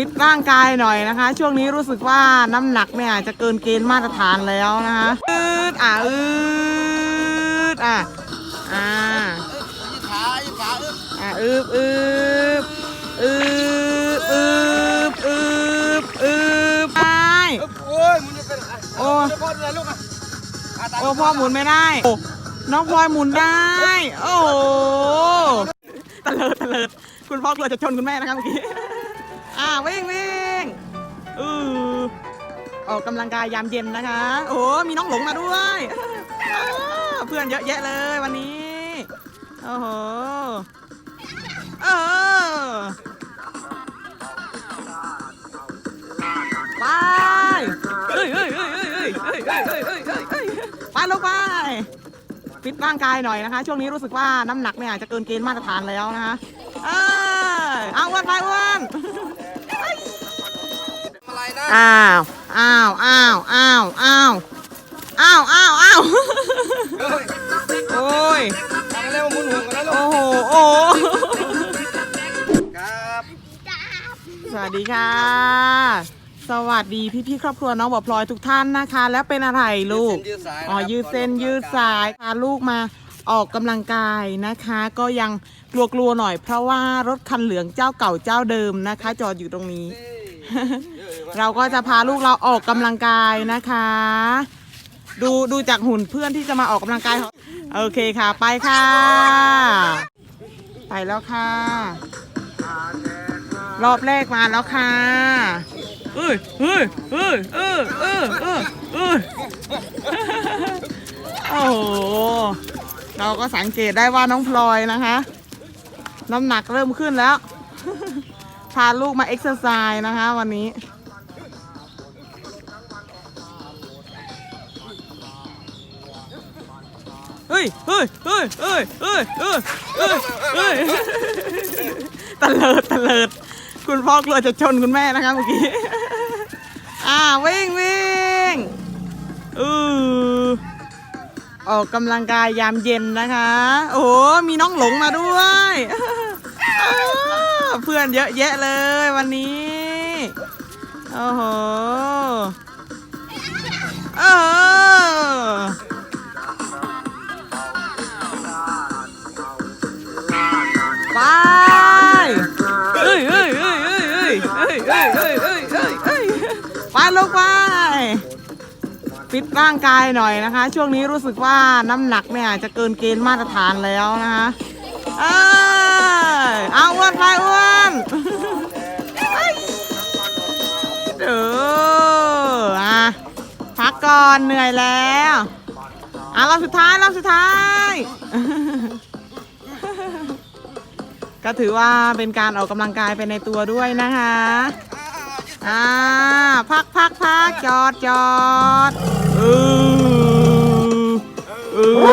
ฟิตร่างกายหน่อยนะคะ ช่วงนี้รู้สึกว่าน้ำหนักเนี่ยจะเกินเกณฑ์มาตรฐานแล้วนะคะอืดอะอืดอะอ่าขาขาอึ๊บอะอืบอืบอืบอืบอืบอืบไปโอ้ยมึงจะเป็นโอ้พ่อเลยลูกอะโอ้พ่อหมุนไม่ได้น้องพลอยหมุนได้ โอ้โหตะเลิดตะเลิดคุณพ่อกลัวจะชนคุณแม่นะครับเมื่อกี้ อ่าวิ่งวิ่งอือออกกำลังกายยามเย็นนะคะ โอ้มีน้องหลงมาด้วยอ้าวเพื่อนเยอะแยะเลยวันนี้ โอ้โหเออไปเฮ้ยเฮ้ยเฮ้ยเฮ้ยเฮ้ยเฮ้ยเฮ้ยเฮ้ยเฮ้ยเฮ้ยเฮ้ยไปลงไป ฟิตร่างกายหน่อยนะคะ ช่วงนี้รู้สึกว่าน้ำหนักเนี่ยจะเกินเกณฑ์มาตรฐานแล้วนะคะ เออเอาอ้วนไปอ้วน อะไรนะอ้าว อ้าว อ้าว อ้าว อ้าว อ้าว อ้าว อ้าวเฮ้ยโอ้ยทำเร็วมุนหัวกันแล้วลูโอ้กโห โอ้โหครับสวัสดีค่ะ สวัสดีพี่ๆครอบครัวน้องบอกพลอยทุกท่านนะคะ แล้วเป็นอะไรลูก ยืดสายอ๋อ ยืดเส้นยืดสายพาลูกมาออกกำลังกายนะคะ ก็ยังกลัวๆหน่อยเพราะว่ารถคันเหลืองเจ้าเก่าเจ้าเดิมนะคะ จอดอยู่ตรงนี้ เราก็จะพาลูกเราออกกำลังกายนะคะ ดูดูจากหุ่นเพื่อนที่จะมาออกกำลังกายเขาโอเคค่ะ ไปค่ะ ไปแล้วค่ะ รอบแรกมาแล้วค่ะเอ้ยเอ้ยเอ้ยเอ้ยเอ้ยเอ้ยเอ้ยโอ้โหเราก็สังเกตได้ว่าน้องพลอยนะคะ น้ำหนักเริ่มขึ้นแล้ว พาลูกมาเอ็กซ์ไซส์นะคะวันนี้ ฮ้ยเฮ้ยเฮ้ยเฮ้ยเฮ้ยเฮ้ยเฮ้ยเฮ้ยตะเลิดตะเลิดคุณพ่อกลัวจะชนคุณแม่นะคะเมื่อกี้อ่าวิ่งวิ่งอือออกกำลังกายยามเย็นนะคะ โอ้มีน้องหลงมาด้วยเพื่อนเยอะแยะเลยวันนี้โอ้โหเออ ลงไป ฟิตร่างกายหน่อยนะคะ ช่วงนี้รู้สึกว่าน้ำหนักเนี่ยจะเกินเกณฑ์มาตรฐานแล้วนะคะเอ้ยเอาอ้วนไปอ้วนเดออะพักก่อนเหนื่อยแล้วอะรอบสุดท้ายรอบสุดท้าย ก็ถือว่าเป็นการออกกำลังกายไปในตัวด้วยนะคะ อ่าพักพักพักจอดจอดอืออือ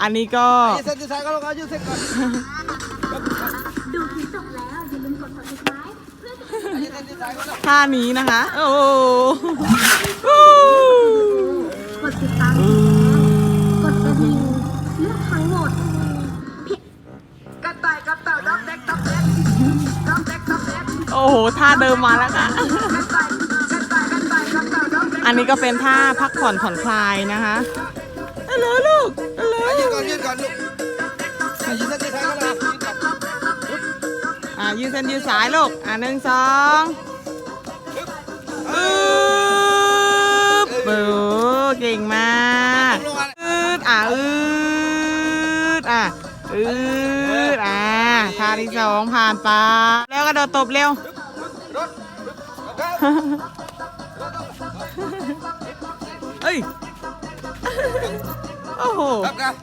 อันนี้ก็ ยืดเส้นยืดสายก็ลูกอะยืดเส้นก่อนดูคลิปจบแล้วอย่าลืมกด subscribe เพื่อจะยืดเส้นยืดสายก็ลูกท่านี้นะคะ โอ้โห เดิมมาแล้วค่ะ อันนี้ก็เป็นท่าพักผ่อนผ่อนคลายนะคะฮัลโหลลูกฮัลโหลยืดก่อนยืดก่อนลูกอะยืดเส้นยืดสายก็ลูกอนอ่ายืดเส้นยืดสายลูก อ่าหนึ่งสองอึ๊บโอ้เก่งมากอืดอ่าอืดอะอืดอ่าท่าที่สองผ่านไป แล้วก็โดดตบเร็ว เอ้ย โอ้โหครับครับ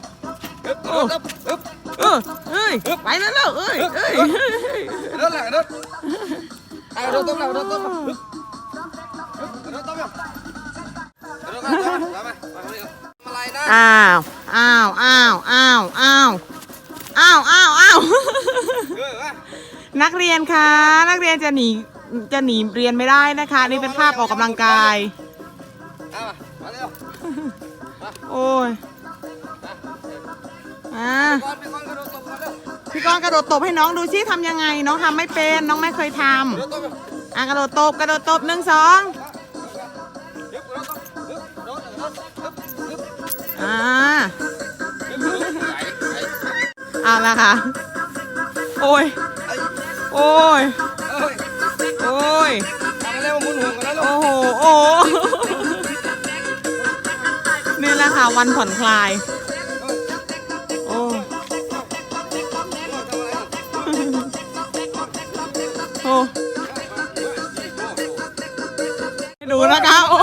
อึ๊บอึ๊บอึ๊บเออเอ้ย ไปแล้วลูกเอ้ยเอ้ยรถแหละรถเอารถต้มแล้วรถต้มแล้วอึ๊บรถต้มแล้วรถต้มแล้วมามามาอะไรนะอ้าว อ้าว อ้าว อ้าว อ้าว อ้าว อ้าว อ้าวเออมานักเรียนคะ นักเรียนจะหนี จะหนีเรียนไม่ได้นะคะ นี่เป็นภาพออกกำลังกาย เอามามาเร็วโอ้ยอ่าก่อนไปก่อนกระโดดตบก่อนเร็วพี่ก้อนกระโดดตบให้น้องดูซิทำยังไง น้องทำไม่เป็น น้องไม่เคยทกระโดดต้มไปำอะกระโดดตบกระโดดตบหนึ่งสองยึบกระโดดต้มยึบกระโดดกระโดดยึบยึบอ่ายึบยึบไหลไหลเอาละค่ะ โอ้ย โอ้ย เอ้ย โอ้ยทำอะไรมาหมุนหัวกันแล้วลูโอ้กโห โอ้โหนี่แหละค่ะวันผ่อนคลาย โอ้ โอ้ให้ดูนะคะ โอ้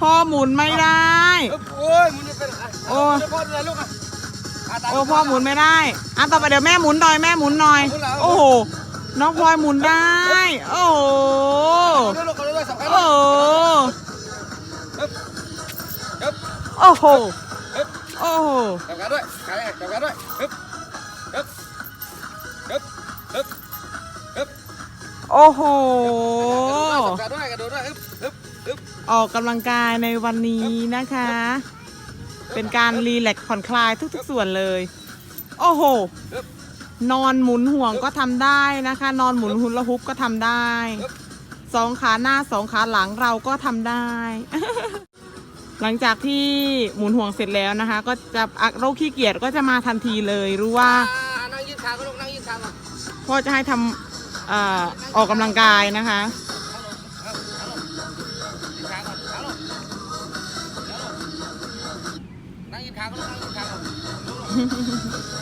พ่อหมุนไม่ได้ โอ้ยมึงจะเป็นโอ้ยจะพ่ออะไรลูกอะโอ้พ่อหมุนไม่ได้ อะต่อไปเดี๋ยวแม่หมุนหน่อยแม่หมุนหน่อย โอ้โห น้องพลอยหมุนได้ โอ้โหโอ้โหโอ้โหโอ้โหสำคัญด้วยใครสำคัญด้วยยึบยึบยึบยึบยึบโอ้โหสำคัญด้วยกระโดดด้วยยึบยึบยึบออกกำลังกายในวันนี้นะคะ เป็นการรีแลกซ์ผ่อนคลายทุกๆส่วนเลย โอ้โหยึบ นอนหมุนห่วงก็ทำได้นะคะ นอนหมุนหุนละฮุบก็ทำได้สองขาหน้าสองขาหลังเราก็ทำได้ หลังจากที่หมุนห่วงเสร็จแล้วนะคะ ก็จะอะโรคขี้เกียจก็จะมาทันทีเลยรู้ว่า อ่านั่งยืดขาก็ลูกนั่งยืดขาก่อนพ่อจะให้ทำเอ่อออกกำลังกายนะคะยืดขาก่อนขาลงนั่งยืดขาก็ลูกนั่งยืดขาก่อน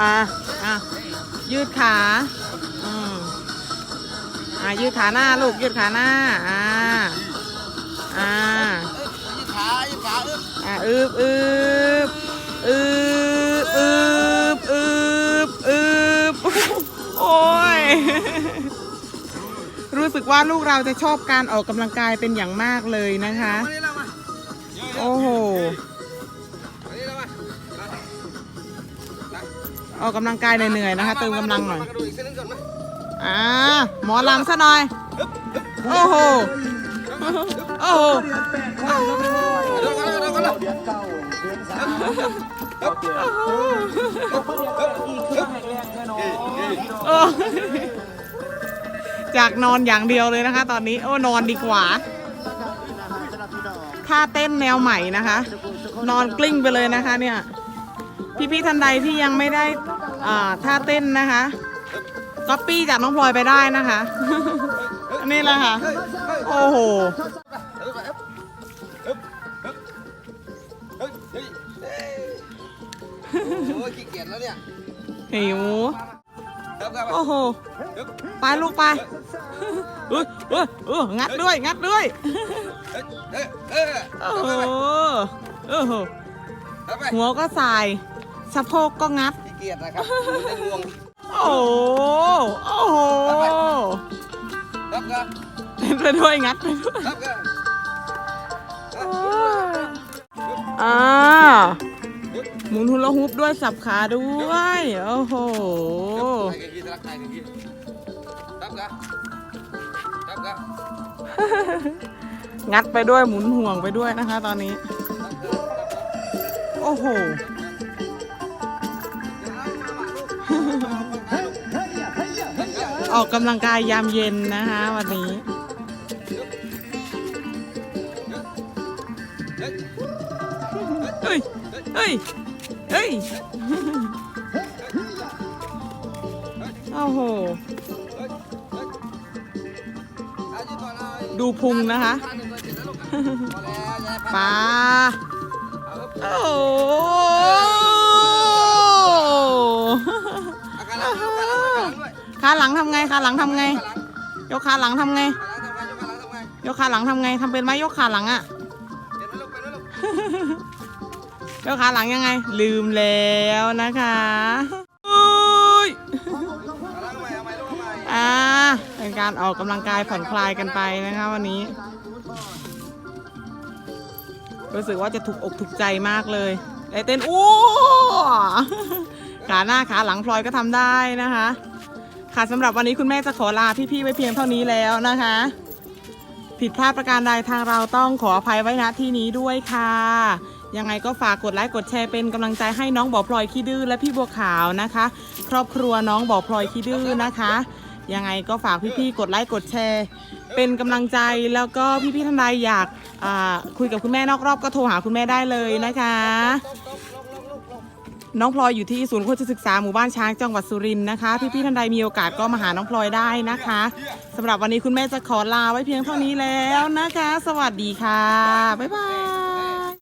อะอะยืดขาอืมอะยืดขาหน้าลูกยืดขาหน้าอ่าอ่ายืดขายืดขาอึ๊บอะอึบอึบอึบอึบอึบอึบโอ้ยรู้สึกว่าลูกเราจะชอบการออกกำลังกายเป็นอย่างมากเลยนะคะ ออกกำลังกายเหนื่อยๆนะคะเติมกำลังหน่อยมากระโดดอีกเส้นนึงก่อนมาอ่าหมอลำซะหน่อยโอ้โหโอ้โหกระโดดกระโดดกระโดดกระโดดเดือนเก้าเดือนสามอีกเครื่องแข็งแรงแน่นอนโอ้จากนอนอย่างเดียวเลยนะคะ ตอนนี้โอ้นอนดีกว่าท่าเต้นแนวใหม่นะคะ นอนกลิ้งไปเลยนะคะเนี่ย พี่ๆท่านใดที่ยังไม่ได้อ่าท่าเต้นนะคะก๊อปปี้จากน้องพลอยไปได้นะคะนี่แหละค่ะ โอ้โหโอ้ยขี้เกียจแล้วเนี่ยหิวครับครับโอ้โห ไปลูกไปเออเออเอองัดด้วย งัดด้วยเอ้ยเอ้ยโอ้โหโอ้โหครับไปหัวก็สาย สะโพกก็งัดขี้เกียจนะครับไม่ง่วงโอ้โหโอ้โหครับครับเต้นไปด้วยงัดไปด้วยครับครับอ่าหมุนหุลฮุปด้วยสับขาด้วย โอ้โห ใครกันกี้รักใครกันกี้ครับครับครับครับงัดไปด้วยหมุนห่วงไปด้วยนะคะ ตอนนี้โอ้โห ออกกำลังกายยามเย็นนะคะวันนี้ เฮ้ย เฮ้ย เฮ้ย โอ้โห ดูพุงนะคะปลาโอ้ ขาหลังทำไงขาหลังทำไง ยกขาหลังทำไง ยกขาหลังทำไงทำเป็นไหมยกขาหลังอะยกขาหลังยังไง ลืมแล้วนะคะอุ้ยอ่าเป็นการออกกำลังกายผ่อนคลายกันไปนะคะวันนี้ รู้สึกว่าจะถูกอกถูกใจมากเลยไอเต้นโอ้ขาหน้าขาหลังพลอยก็ทำได้นะคะ ค่ะสำหรับวันนี้คุณแม่จะขอลาพี่ๆไว้เพียงเท่านี้แล้วนะคะ ผิดพลาดประการใดทางเราต้องขออภัยไว้ณที่นี้ด้วยค่ะ ยังไงก็ฝากกดไลค์กดแชร์เป็นกำลังใจให้น้องบ่อพลอยขี้ดื้อและพี่บัวขาวนะคะ ครอบครัวน้องบ่อพลอยขี้ดื้อนะคะยังไงก็ฝากพี่ๆ กดไลค์ กดแชร์ เป็นกำลังใจแล้วก็พี่ๆท่านใดอยากคุยกับคุณแม่นอกรอบก็โทรหาคุณแม่ได้เลยนะคะ น้องพลอยอยู่ที่ศูนย์โฆษศึกษาหมู่บ้านช้างจังหวัดสุรินทร์นะคะ พี่ๆท่านใดมีโอกาสก็มาหาน้องพลอยได้นะคะสำหรับวันนี้คุณแม่จะขอลาไว้เพียงเท่านี้แล้วนะคะ สวัสดีค่ะ บ๊ายบาย